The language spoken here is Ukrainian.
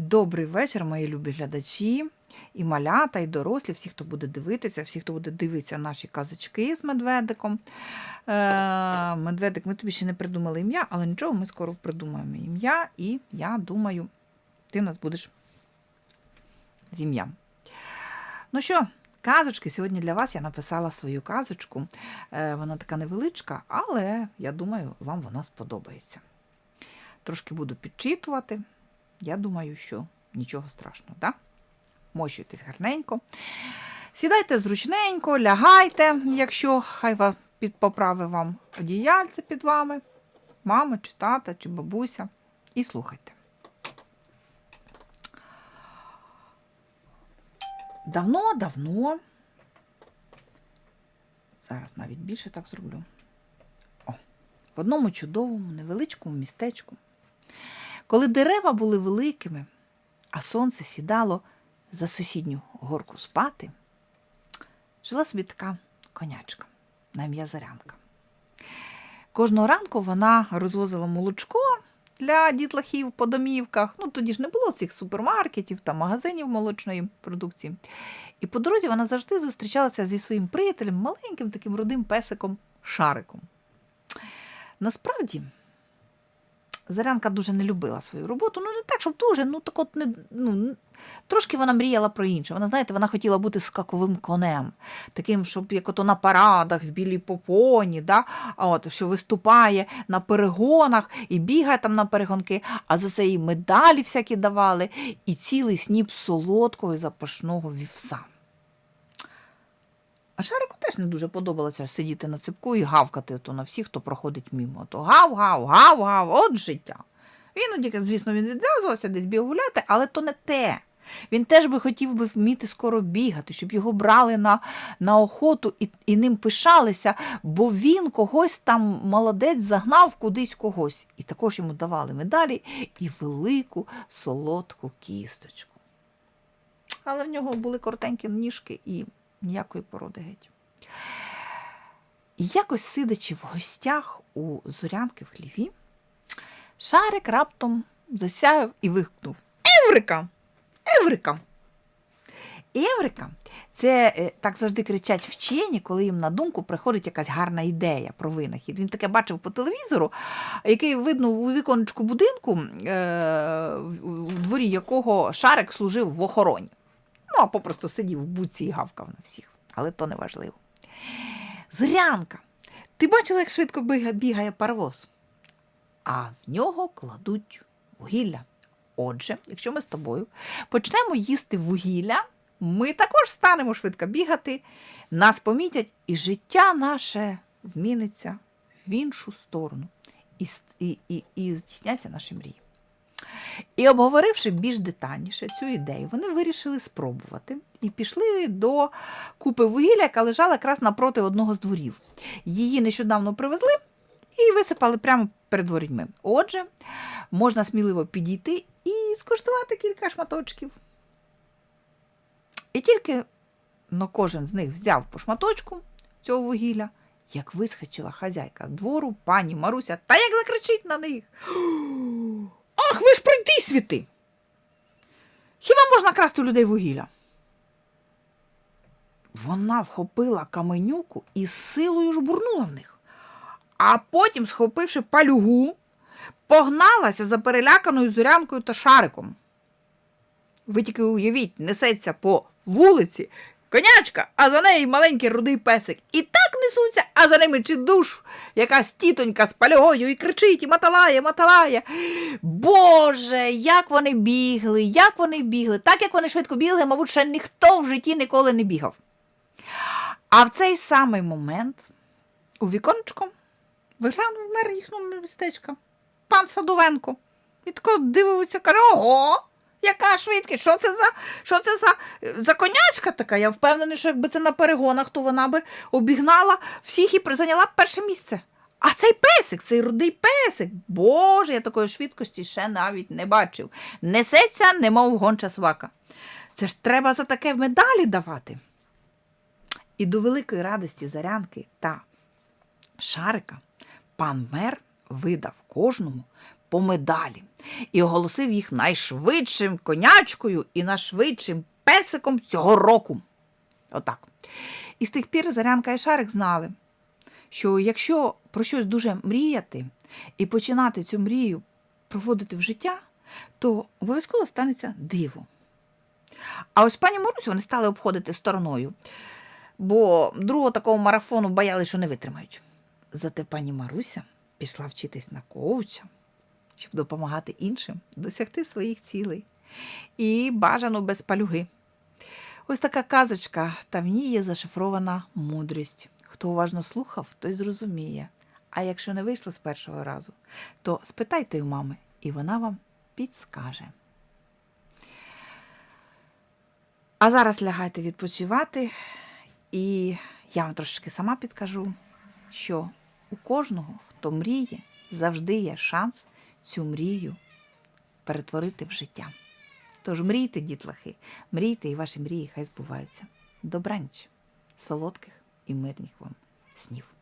Добрий вечір, мої любі глядачі, і малята, і дорослі, всі, хто буде дивитися, всі, хто буде дивитися наші казочки з медведиком. Е, Медведик, ми тобі ще не придумали ім'я, але нічого, ми скоро придумаємо ім'я, і я думаю, ти в нас будеш з ім'ям. Ну що, казочки, сьогодні для вас я написала свою казочку. Е, Вона така невеличка, але я думаю, вам вона сподобається. Трошки буду підчитувати. Я думаю, що нічого страшного, так? Мощуйтесь гарненько. Сідайте зручненько, лягайте, якщо хай вас під поправи вам одіяльце під вами, мама, чи тата, чи бабуся. І слухайте. Давно-давно. Зараз навіть більше так зроблю. О, в одному чудовому невеличкому містечку коли дерева були великими, а сонце сідало за сусідню горку спати, жила собі така конячка на ім'я Зарянка. Кожного ранку вона розвозила молочко для дітлахів по домівках. Ну, тоді ж не було цих супермаркетів та магазинів молочної продукції. І по дорозі вона завжди зустрічалася зі своїм приятелем, маленьким таким рудим песиком Шариком. Насправді, Зарянка дуже не любила свою роботу. Ну, не так, щоб дуже, ну так от не ну, трошки вона мріяла про інше. Вона, знаєте, вона хотіла бути скаковим конем, таким, щоб як ото на парадах в білій попоні, да? а от, що виступає на перегонах і бігає там на перегонки, а за це їй медалі всякі давали, і цілий сніп солодкого і запашного вівса. А Шарику теж не дуже подобалося сидіти на ципку і гавкати то на всіх, хто проходить мимо. То гав-гав, гав-гав, от життя. Іноді, звісно, він відв'язувався, десь біг гуляти, але то не те. Він теж би хотів би вміти скоро бігати, щоб його брали на на охоту і і ним пишалися, бо він когось там молодець загнав кудись когось. І також йому давали медалі і велику солодку кісточку. Але в нього були коротенькі ніжки і ніякої породи геть. І якось сидячи в гостях у зорянки в хліві, шарик раптом засяяв і вигукнув Еврика! Еврика! Еврика це е, так завжди кричать вчені, коли їм на думку приходить якась гарна ідея про винахід. Він таке бачив по телевізору, який видно у віконечку будинку, е, в дворі якого шарик служив в охороні. Ну, а попросту сидів в буці і гавкав на всіх. Але то не важливо. Зорянка, ти бачила, як швидко бігає паровоз? А в нього кладуть вугілля. Отже, якщо ми з тобою почнемо їсти вугілля, ми також станемо швидко бігати, нас помітять, і життя наше зміниться в іншу сторону і, і, і, і здійсняться наші мрії. І обговоривши більш детальніше цю ідею, вони вирішили спробувати і пішли до купи вугілля, яка лежала якраз напроти одного з дворів. Її нещодавно привезли і висипали прямо перед дворіньми. Отже, можна сміливо підійти і скуштувати кілька шматочків. І тільки но кожен з них взяв по шматочку цього вугілля, як вискочила хазяйка двору, пані Маруся, та як закричить на них. Ах, ви ж пройди світи! Хіба можна красти у людей вугілля? Вона вхопила каменюку і з силою жбурнула в них, а потім, схопивши палюгу, погналася за переляканою зорянкою та шариком. Ви тільки уявіть, несеться по вулиці конячка, а за нею маленький рудий песик. І так несуться, а за ними чи душ, якась тітонька з пальогою і кричить, і маталає, маталає. Боже, як вони бігли, як вони бігли. Так як вони швидко бігли, мабуть, ще ніхто в житті ніколи не бігав. А в цей самий момент у віконечко виглянув мер їхнього містечка, пан Садовенко. І тако дивиться, каже, ого! Яка швидкість? Що це за що це за, за конячка така? Я впевнений, що якби це на перегонах, то вона би обігнала всіх і зайняла б перше місце. А цей песик, цей рудий песик, Боже, я такої швидкості ще навіть не бачив. Несеться, немов гонча свака. Це ж треба за таке медалі давати. І до великої радості зарянки та шарика пан мер видав кожному по медалі і оголосив їх найшвидшим конячкою і найшвидшим песиком цього року. Отак. І з тих пір Зарянка і Шарик знали, що якщо про щось дуже мріяти і починати цю мрію проводити в життя, то обов'язково станеться диво. А ось пані Марусю вони стали обходити стороною, бо другого такого марафону бояли, що не витримають. Зате пані Маруся пішла вчитись на коуча, щоб допомагати іншим досягти своїх цілей. І бажано без палюги. Ось така казочка, та в ній є зашифрована мудрість. Хто уважно слухав, той зрозуміє. А якщо не вийшло з першого разу, то спитайте у мами, і вона вам підскаже. А зараз лягайте відпочивати, і я вам трошечки сама підкажу, що у кожного, хто мріє, завжди є шанс цю мрію перетворити в життя. Тож мрійте, дітлахи, мрійте, і ваші мрії хай збуваються. Добранч, солодких і мирних вам снів.